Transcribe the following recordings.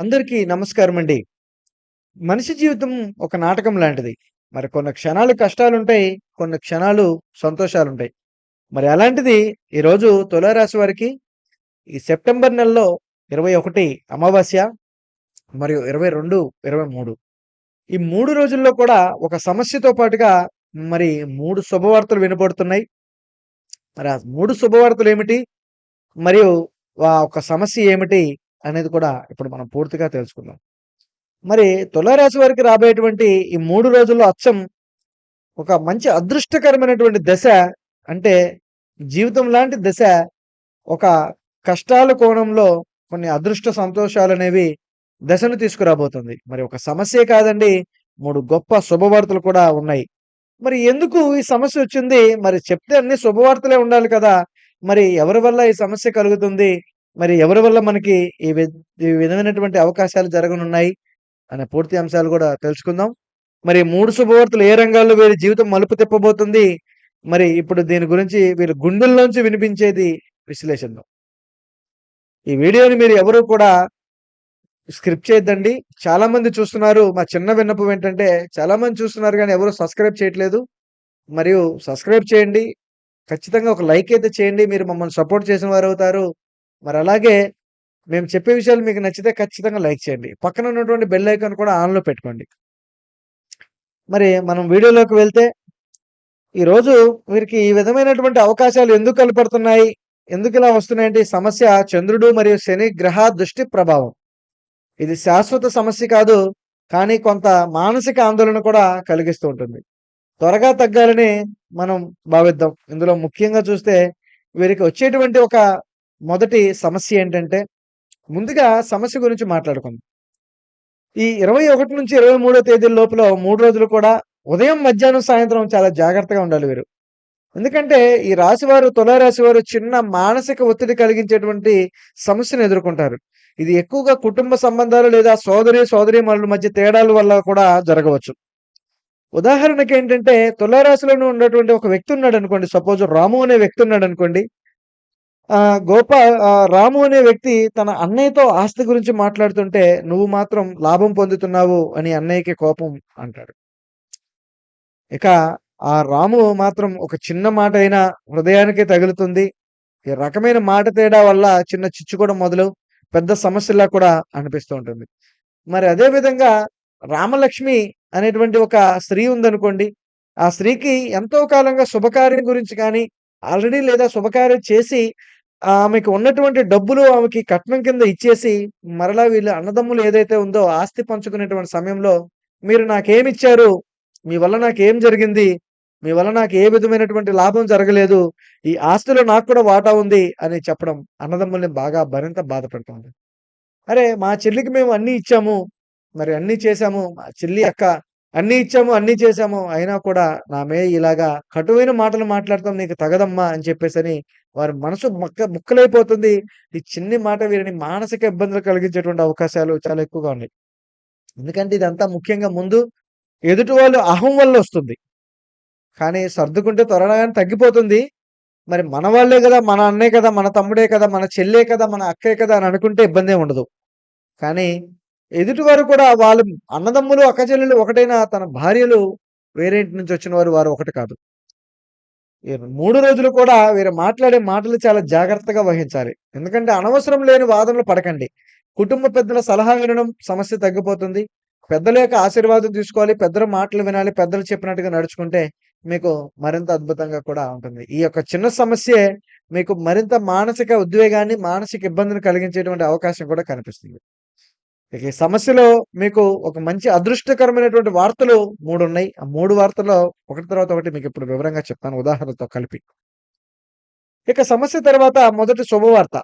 అందరికీ నమస్కారం అండి. మనిషి జీవితం ఒక నాటకం లాంటిది. మరి కొన్ని క్షణాలు కష్టాలుంటాయి. కొన్ని క్షణాలు సంతోషాలుంటాయి. మరి అలాంటిది ఈరోజు తులారాశి వారికి ఈ సెప్టెంబర్ నెలలో 21 అమావాస్య మరియు 22, 23 ఈ మూడు రోజుల్లో కూడా ఒక సమస్యతో పాటుగా మరి మూడు శుభవార్తలు వినపడుతున్నాయి. మరి ఆ 3 శుభవార్తలేమిటి? మరియు ఆ ఒక సమస్య ఏమిటి? అనేది కూడా ఇప్పుడు మనం పూర్తిగా తెలుసుకుందాం. మరి తులారాశి వారికి రాబోయేటువంటి ఈ మూడు రోజుల్లో అచ్చం ఒక మంచి అదృష్టకరమైనటువంటి దశ అంటే జీవితం లాంటి దశ ఒక కష్టాల కోణంలో కొన్ని అదృష్ట సంతోషాలు అనేవి దశను తీసుకురాబోతుంది. మరి ఒక సమస్యే కాదండి మూడు గొప్ప శుభవార్తలు కూడా ఉన్నాయి. మరి ఎందుకు ఈ సమస్య వచ్చింది మరి చెప్తే అన్ని శుభవార్తలే ఉండాలి కదా! మరి ఎవరి వల్ల ఈ సమస్య కలుగుతుంది? మరి ఎవరి వల్ల మనకి ఈ ఈ విధమైనటువంటి అవకాశాలు జరగనున్నాయి? అనే పూర్తి అంశాలు కూడా తెలుసుకుందాం. మరి మూడు శుభవార్తలు ఏ రంగాల్లో వీరి జీవితం మలుపు తిప్పబోతుంది? మరి ఇప్పుడు దీని గురించి వీరి గుండెల్లోంచి వినిపించేది విశ్లేషణ ఈ వీడియోని మీరు ఎవరు కూడా స్క్రిప్ట్ చేయొద్దండి. చాలా మంది చూస్తున్నారు. మా చిన్న విన్నపం ఏంటంటే చాలా మంది చూస్తున్నారు కానీ ఎవరు సబ్స్క్రైబ్ చేయట్లేదు. మరియు సబ్స్క్రైబ్ చేయండి. ఖచ్చితంగా ఒక లైక్ అయితే చేయండి. మీరు మమ్మల్ని సపోర్ట్ చేసిన వారు అవుతారు మరి అలాగే మేము చెప్పే విషయాలు మీకు నచ్చితే ఖచ్చితంగా లైక్ చేయండి. పక్కన ఉన్నటువంటి బెల్ ఐకాన్ కూడా ఆన్‌లో పెట్టుకోండి. మరి మనం వీడియోలోకి వెళ్తే ఈరోజు వీరికి ఈ విధమైనటువంటి అవకాశాలు ఎందుకు కనపడుతున్నాయి? ఇలా వస్తున్నాయంటే ఈ సమస్య చంద్రుడు మరియు శని గ్రహ దృష్టి ప్రభావం. ఇది శాశ్వత సమస్య కాదు. కానీ కొంత మానసిక ఆందోళన కూడా కలిగిస్తూ ఉంటుంది. త్వరగా తగ్గాలని మనం భావిద్దాం. ఇందులో ముఖ్యంగా చూస్తే వీరికి వచ్చేటువంటి ఒక మొదటి సమస్య ఏంటంటే ముందుగా సమస్య గురించి మాట్లాడుకుందాం. ఈ ఇరవై ఒకటి నుంచి ఇరవై మూడో తేదీ లోపల మూడు రోజులు కూడా ఉదయం, మధ్యాహ్నం, సాయంత్రం చాలా జాగ్రత్తగా ఉండాలి వీరు. ఎందుకంటే ఈ రాశివారు తులారాశి వారు చిన్న మానసిక ఒత్తిడి కలిగించేటువంటి సమస్యను ఎదుర్కొంటారు. ఇది ఎక్కువగా కుటుంబ సంబంధాలు లేదా సోదరి, సోదరి మనుల మధ్య తేడాల వల్ల కూడా జరగవచ్చు. ఉదాహరణకి ఏంటంటే తులారాశిలోనే ఉన్నటువంటి ఒక వ్యక్తి ఉన్నాడు అనుకోండి సపోజ్ రాము అనే వ్యక్తి ఉన్నాడు అనుకోండి గోపాల్ రాము అనే వ్యక్తి తన అన్నయ్యతో ఆస్తి గురించి మాట్లాడుతుంటే నువ్వు మాత్రం లాభం పొందుతున్నావు అని అన్నయ్యకి కోపం అంటాడు. ఇక ఆ రాము మాత్రం ఒక చిన్న మాట అయినా హృదయానికి తగులుతుంది. ఈ రకమైన మాట తేడా వల్ల చిన్న చిచ్చు కూడా మొదలు పెద్ద సమస్యలా కూడా అనిపిస్తూ ఉంటుంది. మరి అదే విధంగా రామలక్ష్మి అనేటువంటి ఒక స్త్రీ ఉందనుకోండి. ఆ స్త్రీకి ఎంతో కాలంగా శుభకార్యం గురించి కానీ ఆల్రెడీ లేదా శుభకార్యం చేసి ఆమెకు ఉన్నటువంటి డబ్బులు ఆమెకి కట్నం కింద ఇచ్చేసి మరలా వీళ్ళు అన్నదమ్ములు ఏదైతే ఉందో ఆస్తి పంచుకునేటువంటి సమయంలో మీరు నాకేమిచ్చారు? మీ వల్ల నాకేం జరిగింది? మీ వల్ల నాకు ఏ విధమైనటువంటి లాభం జరగలేదు. ఈ ఆస్తిలో నాకు కూడా వాటా ఉంది అని చెప్పడం అన్నదమ్ముల్ని బాగా మరింత బాధపడుతుంది అరే! మా చెల్లికి మేము అన్నీ ఇచ్చాము. మరి అన్నీ చేశాము. మా చెల్లి, అక్క అన్నీ ఇచ్చాము, అన్నీ చేశాము. అయినా కూడా నా మీద ఇలాగా కటువైన మాటలు మాట్లాడతాం నీకు తగదమ్మా అని చెప్పేసని వారి మనసు మొక్క ముక్కలైపోతుంది. ఈ చిన్ని మాట వీరిని మానసిక ఇబ్బందులు కలిగించేటువంటి అవకాశాలు చాలా ఎక్కువగా ఉన్నాయి. ఎందుకంటే ఇదంతా ముఖ్యంగా ముందు ఎదుటి వాళ్ళు అహం వల్ల వస్తుంది కానీ సర్దుకుంటే త్వరగానే తగ్గిపోతుంది. మరి మన వాళ్ళే కదా మన అన్నే కదా! మన తమ్ముడే కదా! మన చెల్లే కదా! మన అక్కే కదా! అని అనుకుంటే ఇబ్బంది ఉండదు. కానీ ఎదుటివారు కూడా వాళ్ళు అన్నదమ్ములు, అక్కచెల్లెలు ఒకటైన ఒకటైనా తన భార్యలు వేరే ఇంటి నుంచి వచ్చిన వారు, వారు ఒకటి కాదు. మూడు రోజులు కూడా వీరు మాట్లాడే మాటలు చాలా జాగ్రత్తగా వహించాలి. ఎందుకంటే అనవసరం లేని వాదనలు పడకండి. కుటుంబ పెద్దల సలహా వినడం సమస్య తగ్గిపోతుంది. పెద్దల యొక్క ఆశీర్వాదం తీసుకోవాలి. పెద్దల మాటలు వినాలి. పెద్దలు చెప్పినట్టుగా నడుచుకుంటే మీకు మరింత అద్భుతంగా కూడా ఉంటుంది. ఈ యొక్క చిన్న సమస్యే మీకు మరింత మానసిక ఉద్వేగాన్ని, మానసిక ఇబ్బందిని కలిగించేటువంటి అవకాశం కూడా కనిపిస్తుంది. ఇక ఈ సమస్యలో మీకు ఒక మంచి అదృష్టకరమైనటువంటి వార్తలు మూడు ఉన్నాయి. ఆ మూడు వార్తల్లో ఒకటి తర్వాత ఒకటి మీకు ఇప్పుడు వివరంగా చెప్తాను ఉదాహరణతో కలిపి. ఇక సమస్య తర్వాత మొదటి శుభవార్త.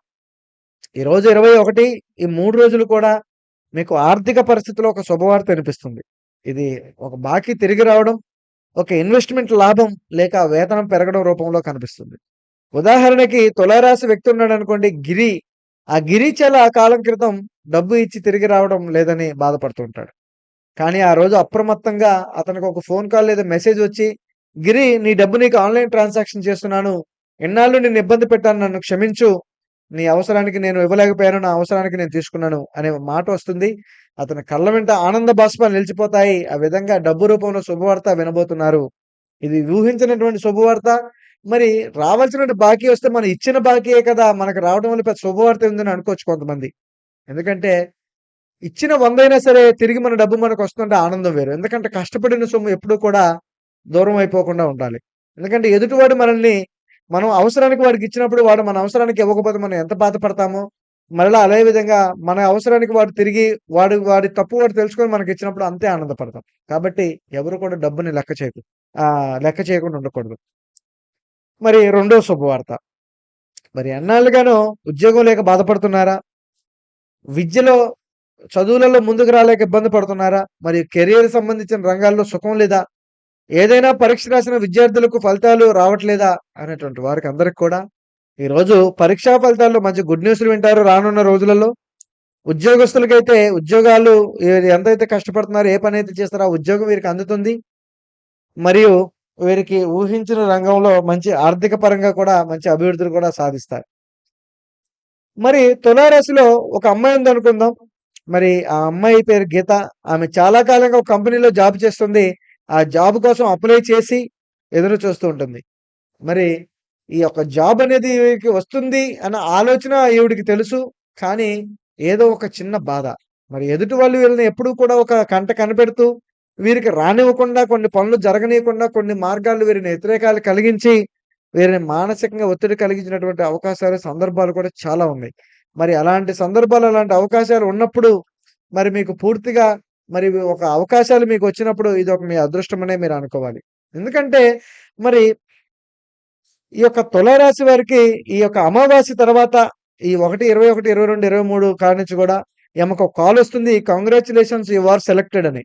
ఈరోజు 21 ఈ మూడు రోజులు కూడా మీకు ఆర్థిక పరిస్థితిలో ఒక శుభవార్త వినిపిస్తుంది. ఇది ఒక బాకీ తిరిగి రావడం, ఒక ఇన్వెస్ట్‌మెంట్ లాభం లేక వేతనం పెరగడం రూపంలో కనిపిస్తుంది. ఉదాహరణకి తులారాశి వ్యక్తి ఉన్నాడనుకోండి గిరి. ఆ గిరీచల ఆ కాలం క్రితం డబ్బు ఇచ్చి తిరిగి రావడం లేదని బాధపడుతుంటాడు కానీ ఆ రోజు అప్రమత్తంగా అతనికి ఒక ఫోన్ కాల్ లేదా మెసేజ్ వచ్చి, "గిరి నీ డబ్బు నీకు ఆన్‌లైన్ ట్రాన్సాక్షన్ చేస్తున్నాను. ఎన్నాళ్ళు నిన్ను ఇబ్బంది పెట్టాను. నన్ను క్షమించు. నీ అవసరానికి నేను ఇవ్వలేకపోయాను. నా అవసరానికి నేను తీసుకున్నాను అనే మాట వస్తుంది. అతని కళ్ళ వెంట ఆనంద బాష్పాలు నిలిచిపోతాయి. ఆ విధంగా డబ్బు రూపంలో శుభవార్త వినబోతున్నారు. ఇది ఊహించినటువంటి శుభవార్త. మరి రావాల్సిన బాకీ వస్తే మనం ఇచ్చిన బాకీయే కదా! మనకు రావడం వల్ల పెద్ద శుభవార్త ఉందని అనుకోవచ్చు కొంతమంది. ఎందుకంటే ఇచ్చిన 100 అయినా సరే తిరిగి మన డబ్బు మనకు వస్తుంటే ఆనందం వేరు. ఎందుకంటే కష్టపడిన సొమ్ము ఎప్పుడూ కూడా దూరం అయిపోకుండా ఉండాలి. ఎందుకంటే ఎదుటివాడు మనల్ని మనం అవసరానికి వాడికి ఇచ్చినప్పుడు వాడు మన అవసరానికి ఇవ్వకపోతే మనం ఎంత బాధపడతామో, మరలా అదే విధంగా మన అవసరానికి వాడు తిరిగి వాడు వాడి తప్పు వాడు తెలుసుకొని మనకిచ్చినప్పుడు అంతే ఆనందపడతాం. కాబట్టి ఎవరు కూడా డబ్బుని లెక్క చేయకు లెక్క చేయకుండా ఉండకూడదు. మరి రెండో శుభవార్త. మరి ఎన్నాళ్ళుగానో ఉద్యోగం లేక బాధపడుతున్నారా? విద్యలో చదువులలో ముందుకు రాలేక ఇబ్బంది పడుతున్నారా? మరి కెరియర్ సంబంధించిన రంగాల్లో సుఖం లేదా? ఏదైనా పరీక్ష రాసిన విద్యార్థులకు ఫలితాలు రావట్లేదా? అనేటువంటి వారికి అందరికి కూడా ఈరోజు పరీక్షా ఫలితాల్లో మంచి గుడ్ న్యూస్‌లు వింటారు రానున్న రోజులలో. ఉద్యోగస్తులకైతే ఉద్యోగాలు ఎంతైతే కష్టపడుతున్నారో, ఏ పనైతే చేస్తారో ఆ ఉద్యోగం వీరికి అందుతుంది. మరియు వీరికి ఊహించిన రంగంలో మంచి ఆర్థిక పరంగా కూడా మంచి అభివృద్ధిని కూడా సాధిస్తారు. మరి తులారాశిలో ఒక అమ్మాయి ఉందనుకుందాం. మరి ఆ అమ్మాయి పేరు గీత. ఆమె చాలా కాలంగా ఒక కంపెనీలో జాబ్ చేస్తుంది. ఆ జాబ్ కోసం అప్లై చేసి ఎదురు చూస్తూ ఉంటుంది. మరి ఈ యొక్క జాబ్ అనేది ఈవిడికి వస్తుంది అన్న ఆలోచన ఈవిడికి తెలుసు. కానీ ఏదో ఒక చిన్న బాధ. మరి ఎదుటి వాళ్ళు వీళ్ళని ఎప్పుడూ కూడా ఒక కంట కనిపెడుతూ వీరికి రానివ్వకుండా కొన్ని పనులు జరగనీయకుండా కొన్ని మార్గాలు వీరిని వ్యతిరేకాలు కలిగించి వీరిని మానసికంగా ఒత్తిడి కలిగించినటువంటి అవకాశాలు, సందర్భాలు కూడా చాలా ఉన్నాయి. మరి అలాంటి సందర్భాలు, అలాంటి అవకాశాలు ఉన్నప్పుడు మరి మీకు పూర్తిగా మరి ఒక అవకాశాలు మీకు వచ్చినప్పుడు ఇది ఒక మీ అదృష్టమనే మీరు అనుకోవాలి. ఎందుకంటే మరి ఈ యొక్క తులారాశి వారికి ఈ యొక్క అమావాస్య తర్వాత ఈ 1, 21, 22, 23 కాడ్నుంచి కూడా ఈమెకు కాలొస్తుంది. కంగ్రాచులేషన్స్ యు ఆర్ సెలెక్టెడ్ అని.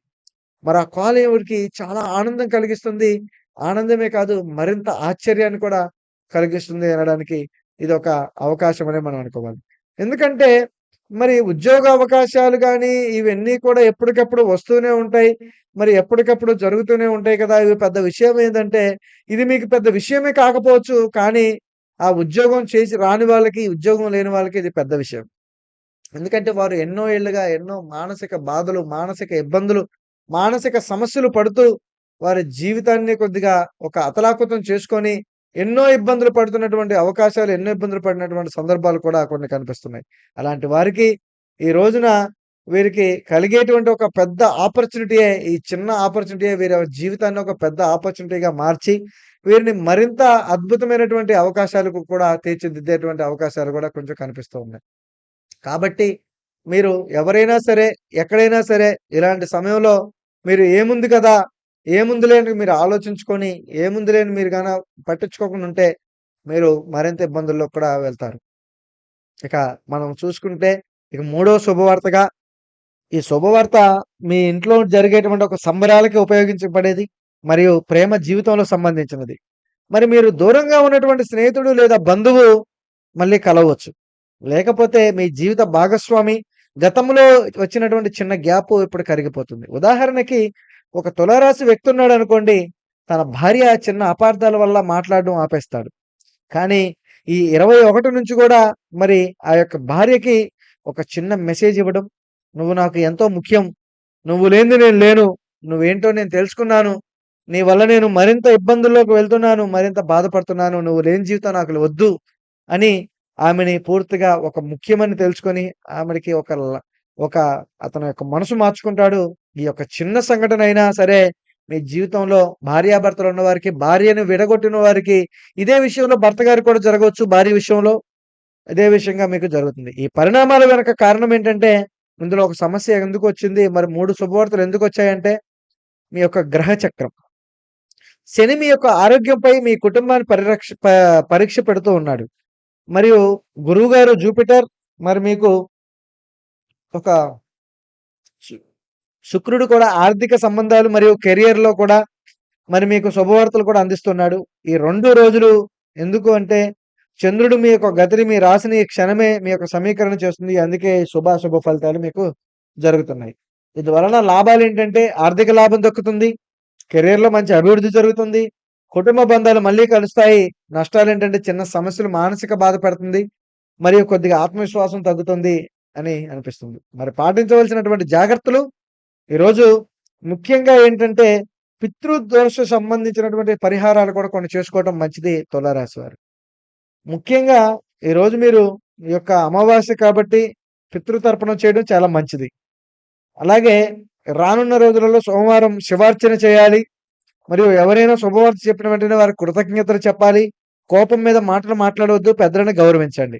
మరి ఆ కాల్ ఎవరికి చాలా ఆనందం కలిగిస్తుంది. ఆనందమే కాదు మరింత ఆశ్చర్యాన్ని కూడా కలిగిస్తుంది అనడానికి ఇది ఒక అవకాశం అనే మనం అనుకోవాలి. ఎందుకంటే మరి ఉద్యోగ అవకాశాలు కానీ ఇవన్నీ కూడా ఎప్పటికప్పుడు వస్తూనే ఉంటాయి. మరి ఎప్పటికప్పుడు జరుగుతూనే ఉంటాయి కదా! ఇవి పెద్ద విషయం ఏంటంటే ఇది మీకు పెద్ద విషయమే కాకపోవచ్చు. కానీ ఆ ఉద్యోగం చేసి రాని వాళ్ళకి, ఉద్యోగం లేని వాళ్ళకి ఇది పెద్ద విషయం. ఎందుకంటే వారు ఎన్నో ఏళ్ళుగా ఎన్నో మానసిక బాధలు, మానసిక ఇబ్బందులు, మానసిక సమస్యలు పడుతూ వారి జీవితాన్ని కొద్దిగా ఒక అతలాకుతం చేసుకొని ఎన్నో ఇబ్బందులు పడుతున్నటువంటి అవకాశాలు, ఎన్నో ఇబ్బందులు పడినటువంటి సందర్భాలు కూడా కొన్ని కనిపిస్తున్నాయి. అలాంటి వారికి ఈ రోజున వీరికి కలిగేటువంటి ఒక పెద్ద ఆపర్చునిటీయే ఈ చిన్న ఆపర్చునిటీయే వీరి జీవితాన్ని ఒక పెద్ద ఆపర్చునిటీగా మార్చి వీరిని మరింత అద్భుతమైనటువంటి అవకాశాలకు కూడా తీర్చిదిద్దేటువంటి అవకాశాలు కూడా కొంచెం కనిపిస్తూ ఉన్నాయి. కాబట్టి మీరు ఎవరైనా సరే, ఎక్కడైనా సరే ఇలాంటి సమయంలో మీరు ఏముంది కదా! ఏముంది లేని మీరు ఆలోచించుకొని, ఏముంది లేని మీరు కానీ పట్టించుకోకుండా ఉంటే మీరు మరింత ఇబ్బందుల్లో కూడా వెళ్తారు. ఇక మనం చూసుకుంటే ఇక మూడో శుభవార్తగా ఈ శుభవార్త మీ ఇంట్లో జరిగేటువంటి ఒక సంబరాలకి ఉపయోగించబడేది. మరియు ప్రేమ జీవితంలో సంబంధించినది. మరి మీరు దూరంగా ఉన్నటువంటి స్నేహితుడు లేదా బంధువు మళ్ళీ కలవచ్చు. లేకపోతే మీ జీవిత భాగస్వామి గతంలో వచ్చినటువంటి చిన్న గ్యాప్ ఇప్పుడు కరిగిపోతుంది. ఉదాహరణకి ఒక తులారాశి వ్యక్తి ఉన్నాడనుకోండి. తన భార్య చిన్న అపార్థాల వల్ల మాట్లాడడం ఆపేస్తాడు. కానీ ఈ 21 నుంచి కూడా మరి ఆ యొక్క భార్యకి ఒక చిన్న మెసేజ్ ఇవ్వడం. "నువ్వు నాకు ఎంతో ముఖ్యం. నువ్వు లేని నేను లేను. నువ్వేంటో నేను తెలుసుకున్నాను. నీ వల్ల నేను మరింత ఇబ్బందుల్లోకి వెళ్తున్నాను. మరింత బాధపడుతున్నాను. నువ్వు లేని జీవితం నాకు వద్దు" అని ఆమెని పూర్తిగా ఒక ముఖ్యమని తెలుసుకొని ఆమెకి ఒక ల ఒక అతని యొక్క మనసు మార్చుకుంటాడు. ఈ యొక్క చిన్న సంఘటన అయినా సరే మీ జీవితంలో భార్యాభర్తలు ఉన్నవారికి, భార్యను విడగొట్టిన వారికి ఇదే విషయంలో భర్త గారికి కూడా జరగవచ్చు భార్య విషయంలో. అదే విషయంగా మీకు జరుగుతుంది. ఈ పరిణామాల వెనక కారణం ఏంటంటే ఇందులో ఒక సమస్య ఎందుకు వచ్చింది మరి మూడు శుభవార్తలు ఎందుకు వచ్చాయంటే మీ యొక్క గ్రహ చక్రం. శని మీ యొక్క ఆరోగ్యంపై మీ కుటుంబాన్ని పరిరక్ష పరీక్ష పెడుతూ ఉన్నాడు. మరియు గురువుగారు జూపిటర్ మరి మీకు ఒక శుక్రుడు కూడా ఆర్థిక సంబంధాలు మరియు కెరియర్‌లో కూడా మరి మీకు శుభవార్తలు కూడా అందిస్తున్నాడు. ఈ రెండు రోజులు ఎందుకు అంటే చంద్రుడు మీ యొక్క గతిని, మీ రాశిని ఈ క్షణమే మీ యొక్క సమీకరణ చేస్తుంది. అందుకే శుభాశుభ ఫలితాలు మీకు జరుగుతున్నాయి. ఇది వలన లాభాలు ఏంటంటే ఆర్థిక లాభం దక్కుతుంది. కెరియర్‌లో మంచి అభివృద్ధి జరుగుతుంది. కుటుంబ బంధాలు మళ్ళీ కలుస్తాయి. నష్టాలు ఏంటంటే చిన్న సమస్యలు మానసిక బాధ పెడుతుంది. మరియు కొద్దిగా ఆత్మవిశ్వాసం తగ్గుతుంది అని అనిపిస్తుంది. మరి పాటించవలసినటువంటి జాగ్రత్తలు ఈరోజు ముఖ్యంగా ఏంటంటే పితృదోష సంబంధించినటువంటి పరిహారాలు కూడా కొన్ని చేసుకోవటం మంచిది తులారాశి వారు. ముఖ్యంగా ఈరోజు మీరు ఈ యొక్క అమావాస్య కాబట్టి పితృతర్పణం చేయడం చాలా మంచిది. అలాగే రానున్న రోజులలో సోమవారం శివార్చన చేయాలి. మరియు ఎవరైనా శుభవార్త చెప్పిన వెంటనే వారికి కృతజ్ఞతలు చెప్పాలి. కోపం మీద మాటలు మాట్లాడవద్దు. పెద్దలను గౌరవించండి.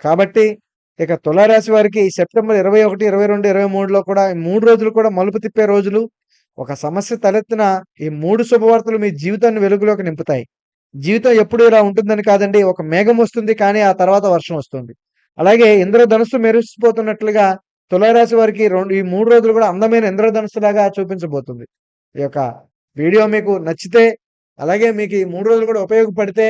కాబట్టి ఇక తులారాశి వారికి సెప్టెంబర్ 21, 22, 23లో కూడా ఈ మూడు రోజులు కూడా మలుపు తిప్పే రోజులు. ఒక సమస్య తలెత్తిన ఈ మూడు శుభవార్తలు మీ జీవితాన్ని వెలుగులోకి నింపుతాయి. జీవితం ఎప్పుడు ఇలా ఉంటుందని కాదండి. ఒక మేఘం వస్తుంది కానీ ఆ తర్వాత వర్షం వస్తుంది. అలాగే ఇంద్రధనుస్సు మెరిసిపోతున్నట్లుగా తులారాశి వారికి రెండు ఈ మూడు రోజులు కూడా అందమైన ఇంద్రధనుస్సులాగా చూపించబోతుంది. ఈ యొక్క వీడియో మీకు నచ్చితే అలాగే మీకు ఈ మూడు రోజులు కూడా ఉపయోగపడితే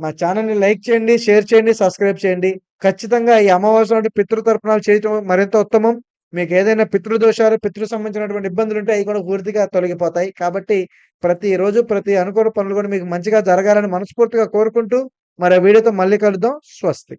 మా ఛానల్ని లైక్ చేయండి, షేర్ చేయండి, సబ్స్క్రైబ్ చేయండి. ఖచ్చితంగా ఈ అమావాస్య నాడు పితృతర్పణాలు చేయటం మరింత ఉత్తమం. మీకేదైనా పితృదోషాలు, పితృ సంబంధించినటువంటి ఇబ్బందులు ఉంటే అవి కూడా పూర్తిగా తొలగిపోతాయి. కాబట్టి ప్రతిరోజు ప్రతి అనుకూల పనులు కూడా మీకు మంచిగా జరగాలని మనస్ఫూర్తిగా కోరుకుంటూ మరో వీడియోతో మళ్ళీ కలుద్దాం. స్వస్తి.